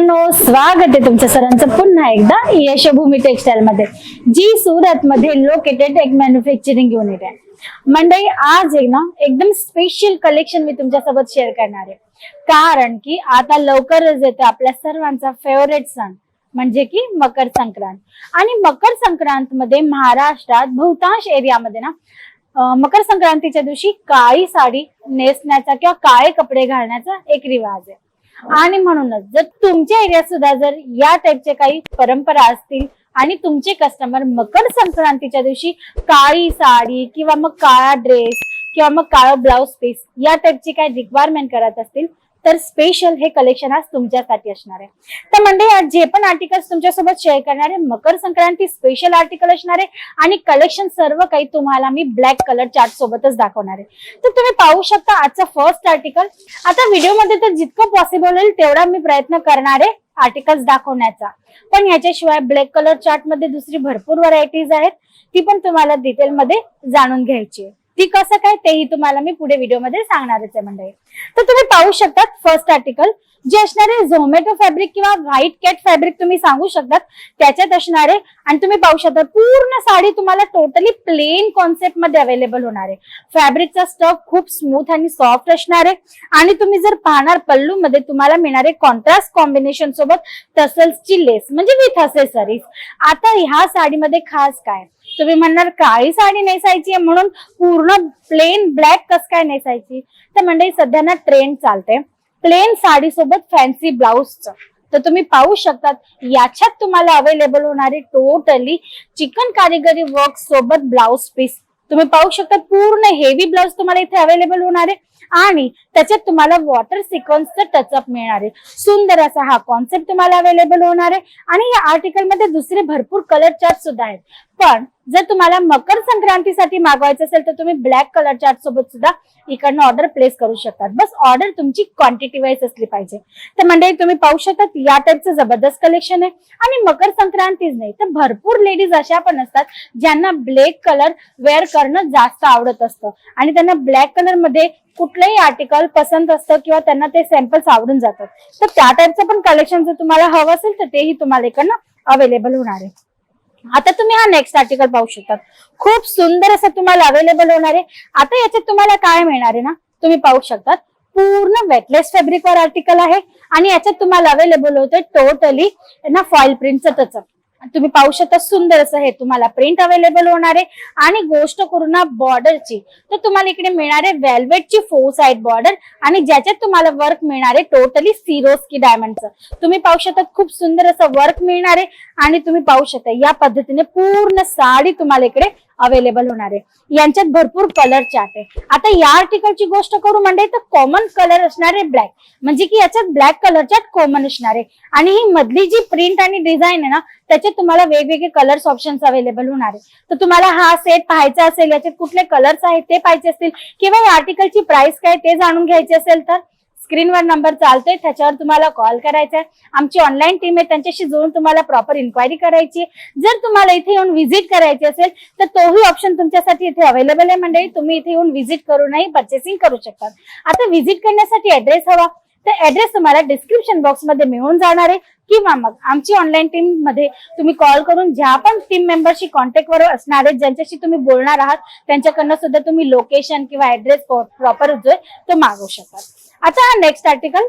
मित्रांनो स्वागत आहे तुमच्या सरांचं पुन्हा एकदा यशभूमी टेक्सटाईल मध्ये जी सुरत मध्ये लोकेटेड एक मॅन्युफॅक्चरिंग युनिट आहे. मंडळी आज एक ना एकदम स्पेशल कलेक्शन मी तुमच्यासोबत शेअर करणार आहे. कारण की आता लवकरच येतो आपल्या सर्वांचा फेवरेट सण म्हणजे की मकर संक्रांत. आणि मकर संक्रांत मध्ये महाराष्ट्रात बहुतांश एरियामध्ये ना मकर संक्रांतीच्या दिवशी काळी साडी नेसण्याचा किंवा काळे कपडे घालण्याचा एक रिवाज आहे. हो. आणि म्हणूनच जर तुमच्या एरियात सुद्धा जर या टाईपचे काही परंपरा असतील आणि तुमचे कस्टमर मकर संक्रांतीच्या दिवशी काळी साडी किंवा मग काळा ड्रेस किंवा मग काळा ब्लाउज पीस या टाईपची काही रिक्वायरमेंट करत असतील तर स्पेशल हे कलेक्शन आज तुमच्यासाठी असणार आहे. तर म्हणजे आज जे पण आर्टिकल्स तुमच्यासोबत शेअर करणार आहे मकर संक्रांती स्पेशल आर्टिकल असणार आहे आणि कलेक्शन सर्व काही तुम्हाला मी ब्लॅक कलर चार्ट सोबतच दाखवणार आहे. तर तुम्ही पाहू शकता आजचा फर्स्ट आर्टिकल आता व्हिडिओमध्ये तर जितकं पॉसिबल होईल तेवढा मी प्रयत्न करणार आहे आर्टिकल्स दाखवण्याचा. पण याच्याशिवाय ब्लॅक कलर चार्टमध्ये दुसरी भरपूर व्हरायटीज आहेत ती पण तुम्हाला डिटेलमध्ये जाणून घ्यायची आहे. ती कसं काय तेही तुम्हाला मी पुढे व्हिडिओमध्ये सांगणारच आहे मंडळी. तर तुम्ही पाहू शकतात फर्स्ट आर्टिकल जे असणारे झोमॅटो फॅब्रिक किंवा व्हाईट कॅट फॅब्रिक तुम्ही सांगू शकतात त्याच्यात असणारे आणि तुम्ही पाहू शकता पूर्ण साडी तुम्हाला टोटली प्लेन कॉन्सेप्टमध्ये अवेलेबल होणार आहे. फॅब्रिकचा स्टफ खूप स्मूथ आणि सॉफ्ट असणार आहे. आणि तुम्ही जर पाहणार पल्लू मध्ये तुम्हाला मिळणारे कॉन्ट्रास्ट कॉम्बिनेशन सोबत तसल्सची लेस म्हणजे विथ असेसरीज आता ह्या साडीमध्ये खास काय? तुम्ही म्हणणार काळी साडी नेसायची आहे म्हणून पूर्ण प्लेन ब्लॅक कस काय नेसायची? तर मंडळी सध्या ना ट्रेंड चालते प्लेन साडी सोबत फॅन्सी ब्लाउजचं तर तुम्ही पाहू शकतात याच्यात तुम्हाला अवेलेबल होणारे टोटली चिकन कारिगरी वर्क सोबत ब्लाऊज पीस तुम्ही पाहू शकता पूर्ण हेवी ब्लाउज तुम्हाला इथे अवेलेबल होणार आहे. आणि त्याच्यात तुम्हाला वॉटर सिक्वन्सचं टचअप मिळणार आहे. सुंदर असा हा कॉन्सेप्ट तुम्हाला अवेलेबल होणार आहे. आणि या आर्टिकलमध्ये दुसरे भरपूर कलर चार्ट सुद्धा आहेत. पण जर तुम्हाला मकर संक्रांतीसाठी मागवायचं असेल तर तुम्ही ब्लॅक कलर चार्ट सोबत सुद्धा इकडनं ऑर्डर प्लेस करू शकतात. बस ऑर्डर तुमची क्वांटिटी वाईज असली पाहिजे. तर मंडळी तुम्ही पाहू शकतात या टाईपचं जबरदस्त कलेक्शन आहे. आणि मकर संक्रांतीच नाही तर भरपूर लेडीज अशा पण असतात ज्यांना ब्लॅक कलर वेअर करणं जास्त आवडत असतं. आणि त्यांना ब्लॅक कलरमध्ये कुठलंही आर्टिकल पसंत असतं किंवा त्यांना ते सॅम्पल्स आवडून जातात. तर त्या टाईपचं पण कलेक्शन जर तुम्हाला हवं असेल तर तेही तुम्हाला इकडनं अवेलेबल होणार आहे. आता तुम्ही हा नेक्स्ट आर्टिकल पाहू शकतात. खूप सुंदर असं तुम्हाला अवेलेबल होणार आहे. आता याच्यात तुम्हाला काय मिळणार आहे ना तुम्ही पाहू शकतात. पूर्ण वेटलेस फॅब्रिक वर आर्टिकल आहे आणि याच्यात तुम्हाला अवेलेबल होतं टोटली ना फॉइल प्रिंटचं त्याचं. तुम्ही पाहू शकता सुंदर असं हे तुम्हाला प्रिंट अवेलेबल होणार आहे. आणि गोष्ट करू ना बॉर्डरची तर तुम्हाला इकडे मिळणार आहे वेल्वेटची फोर साईड बॉर्डर आणि ज्याच्यात तुम्हाला वर्क मिळणार आहे टोटली सिरोस्की डायमंडचं तुम्ही पाहू शकता खूप सुंदर असं वर्क मिळणार आहे. आणि तुम्ही पाहू शकता या पद्धतीने पूर्ण साडी तुम्हाला इकडे अवेलेबल होणार आहे. यांच्यात भरपूर कलर चार्ट आहे. आता या आर्टिकलची गोष्ट करू म्हणजे तर कॉमन कलर असणार आहे ब्लॅक म्हणजे की याच्यात ब्लॅक कलर चार्ट कॉमन असणार आहे. आणि ही मधली जी प्रिंट आणि डिझाईन आहे ना त्याच्यात तुम्हाला वेगवेगळे कलर्स ऑप्शन्स अवेलेबल होणार आहे. तर तुम्हाला हा सेट पाहायचा असेल याच्यात कुठले कलर्स आहेत ते पाहिजे असतील किंवा या आर्टिकलची प्राइस काय ते जाणून घ्यायची असेल तर? स्क्रीनवर नंबर चालतोय त्याच्यावर तुम्हाला कॉल करायचा आहे आमची ऑनलाईन टीम आहे त्यांच्याशी जोडून तुम्हाला प्रॉपर इन्क्वायरी करायची. आहे. जर तुम्हाला इथे येऊन व्हिजिट करायची असेल तर तोही ऑप्शन तुमच्यासाठी इथे अवेलेबल आहे मंडळी. तुम्ही इथे येऊन व्हिजिट करूनही पर्चेसिंग करू शकतात आता व्हिजिट करण्यासाठी ऍड्रेस हवा. तर ऍड्रेस तुम्हाला डिस्क्रिप्शन बॉक्समध्ये मिळून जाणार आहे. किंवा मग आमची ऑनलाईन टीममध्ये तुम्ही कॉल करून ज्या पण टीम मेंबरशी कॉन्टॅक्ट वर असणार आहेत ज्यांच्याशी तुम्ही बोलणार आहात त्यांच्याकडनं सुद्धा तुम्ही लोकेशन किंवा ऍड्रेस प्रॉपर जो आहे तो मागवू शकतात आता हा नेक्स्ट आर्टिकल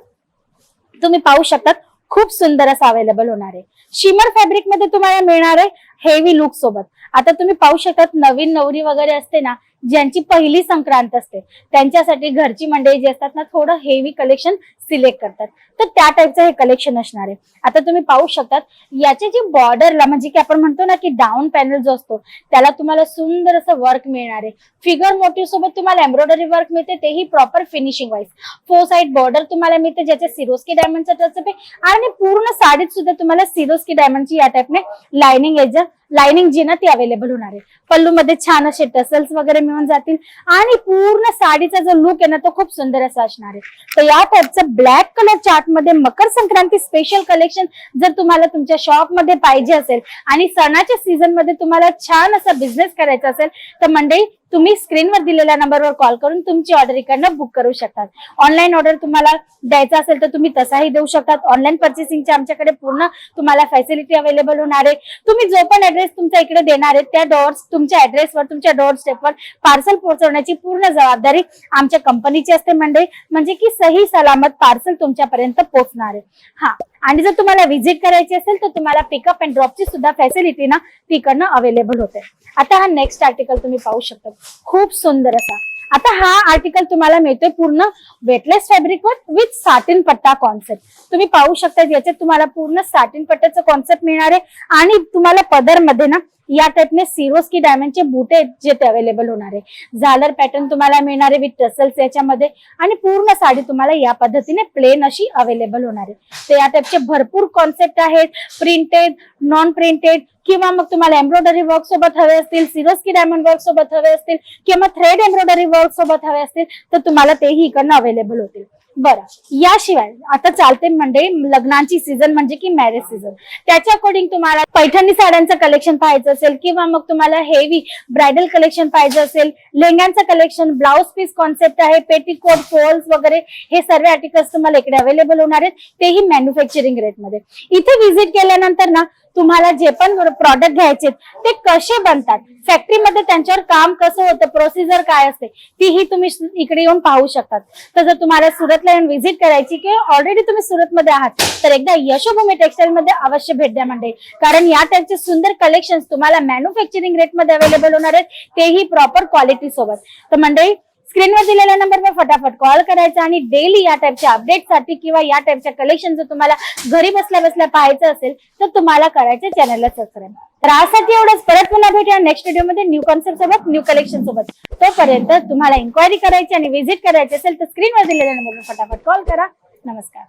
तुम्ही पाहू शकतात. खूप सुंदर असं अवेलेबल होणार आहे. शिमर फॅब्रिकमध्ये तुम्हाला मिळणार आहे हेवी लुक सोबत. आता तुम्ही पाहू शकतात नवीन नवरी वगैरे असते ना ज्यांची पहिली संक्रांत असते. त्यांच्यासाठी घरची मंडळी जी असतात ना थोडं हेवी कलेक्शन सिलेक्ट करतात. तर त्या टाईपचं हे कलेक्शन असणार आहे. आता तुम्ही पाहू शकतात याचे जे बॉर्डरला म्हणजे की आपण म्हणतो ना की डाऊन पॅनल जो असतो त्याला तुम्हाला सुंदर असं वर्क मिळणार आहे. फिगर मोटिव्ह सोबत तुम्हाला एम्ब्रॉयडरी वर्क मिळते तेही proper finishing wise four side border तुम्हाला मिळते ज्याचे सिरोस्की डायमंडचा टचअप आहे आणि पूर्ण साडीत सुद्धा तुम्हाला सिरोस्की डायमंडची या टाईपने लाइनिंग एज लाइनिंग जी ना ती अवेलेबल होणार आहे. पल्लू मध्ये छान असे टसल्स वगैरे मिळून जातील. आणि पूर्ण साडीचा जो लुक आहे ना तो खूप सुंदर असा असणार आहे. तर या टाईपचं ब्लॅक कलर चार्टमध्ये मकर संक्रांती स्पेशल कलेक्शन जर तुम्हाला तुमच्या शॉपमध्ये पाहिजे असेल आणि सणाच्या सीझनमध्ये तुम्हाला छान असा बिझनेस करायचा असेल तर मंडळी तुम्ही स्क्रीनवर दिलेल्या नंबरवर कॉल करून तुमची ऑर्डर इकडनं बुक करू शकतात. ऑनलाईन ऑर्डर तुम्हाला द्यायचा असेल तर तुम्ही तसाही देऊ शकतात. ऑनलाईन पर्चेसिंगच्या आमच्याकडे पूर्ण तुम्हाला फॅसिलिटी अवेलेबल होणार आहे. तुम्ही जो पण ऍड्रेस तुमच्या इकडे देणार आहेत. त्या डोअर्स तुमच्या ऍड्रेसवर तुमच्या डोअर स्टेपवर पार्सल पोहोचवण्याची पूर्ण जबाबदारी आमच्या कंपनीची असते मंडळी. म्हणजे की सही सलामत पार्सल तुमच्यापर्यंत पोहोचणार आहे. हा. आणि जर तुम्हाला व्हिजिट करायची असेल तर तुम्हाला पिकअप अँड ड्रॉपची सुद्धा फॅसिलिटी ना तिकडनं अवेलेबल होते. आता हा नेक्स्ट आर्टिकल तुम्ही पाहू शकता. खूप सुंदर असा. आता हा आर्टिकल तुम्हाला मिळतोय पूर्ण वेटलेस फॅब्रिकवर विथ साटिन पट्टा कॉन्सेप्ट तुम्ही पाहू शकता याच्यात तुम्हाला पूर्ण साटिन पट्ट्याचं कॉन्सेप्ट मिळणार आहे. आणि तुम्हाला पदरमध्ये ना या टाईपने सिरोस्की डायमंडचे बुटे आहेत जे ते अवेलेबल होणार आहे. झालर पॅटर्न तुम्हाला मिळणार आहे विथ टसल्स याच्यामध्ये आणि पूर्ण साडी तुम्हाला या पद्धतीने प्लेन अशी अवेलेबल होणार आहे. तर या टाईपचे भरपूर कॉन्सेप्ट आहेत प्रिंटेड नॉन प्रिंटेड किंवा मग तुम्हाला एम्ब्रॉयडरी वर्क सोबत हवे असतील सिरोस्की डायमंड वर्क सोबत हवे असतील किंवा थ्रेड एम्ब्रॉयडरी वर्क सोबत हवे असतील तर तुम्हाला तेही इकडनं अवेलेबल होतील. बरं याशिवाय आता चालते म्हणजे लग्नाची सीझन म्हणजे की मॅरेज सीझन त्याच्या अकॉर्डिंग तुम्हाला पैठणी साड्यांचं कलेक्शन पाहायचं असेल किंवा मग तुम्हाला हेवी ब्रायडल कलेक्शन पाहिजे असेल लेंग्यांचं कलेक्शन ब्लाऊज पीस कॉन्सेप्ट आहे पेटीकोट फॉल्स वगैरे हे सर्व आर्टिकल्स तुम्हाला इकडे अवेलेबल होणार आहेत. तेही मॅन्युफॅक्चरिंग रेटमध्ये इथे व्हिजिट केल्यानंतर ना तुम्हाला जे पण प्रॉडक्ट घ्यायचे ते कसे बनतात? फॅक्टरीमध्ये त्यांच्यावर काम कसं होतं? प्रोसिजर काय असते? तीही तुम्ही इकडे येऊन पाहू शकतात. तर जर तुम्हाला सुरतला येऊन व्हिजिट करायची किंवा ऑलरेडी तुम्ही सुरतमध्ये आहात तर एकदा यशोभूमी टेक्सटाईल मध्ये अवश्य भेट द्या म्हणजे कारण या टाईपचे सुंदर कलेक्शन तुम्हाला मॅन्युफॅक्चरिंग रेटमध्ये अवेलेबल होणार आहेत तेही प्रॉपर क्वालिटी सोबत. तर मंडळी स्क्रीनवर दिलेल्या नंबरवर फटाफट कॉल करायचा आणि डेली या टाईपच्या अपडेटसाठी किंवा या टाईपच्या कलेक्शन जर तुम्हाला घरी बसल्या बसल्या पाहायचं असेल तर तुम्हाला करायचं चॅनलला सबस्क्राईब तर आजसाठी एवढंच. परत पुन्हा भेटूया नेक्स्ट व्हिडिओमध्ये न्यू कॉन्सेप्ट सोबत न्यू कलेक्शन सोबत. तोपर्यंत तुम्हाला इन्क्वायरी करायची आणि व्हिजिट करायची असेल तर स्क्रीनवर दिलेल्या नंबरवर फटाफट कॉल करा. नमस्कार.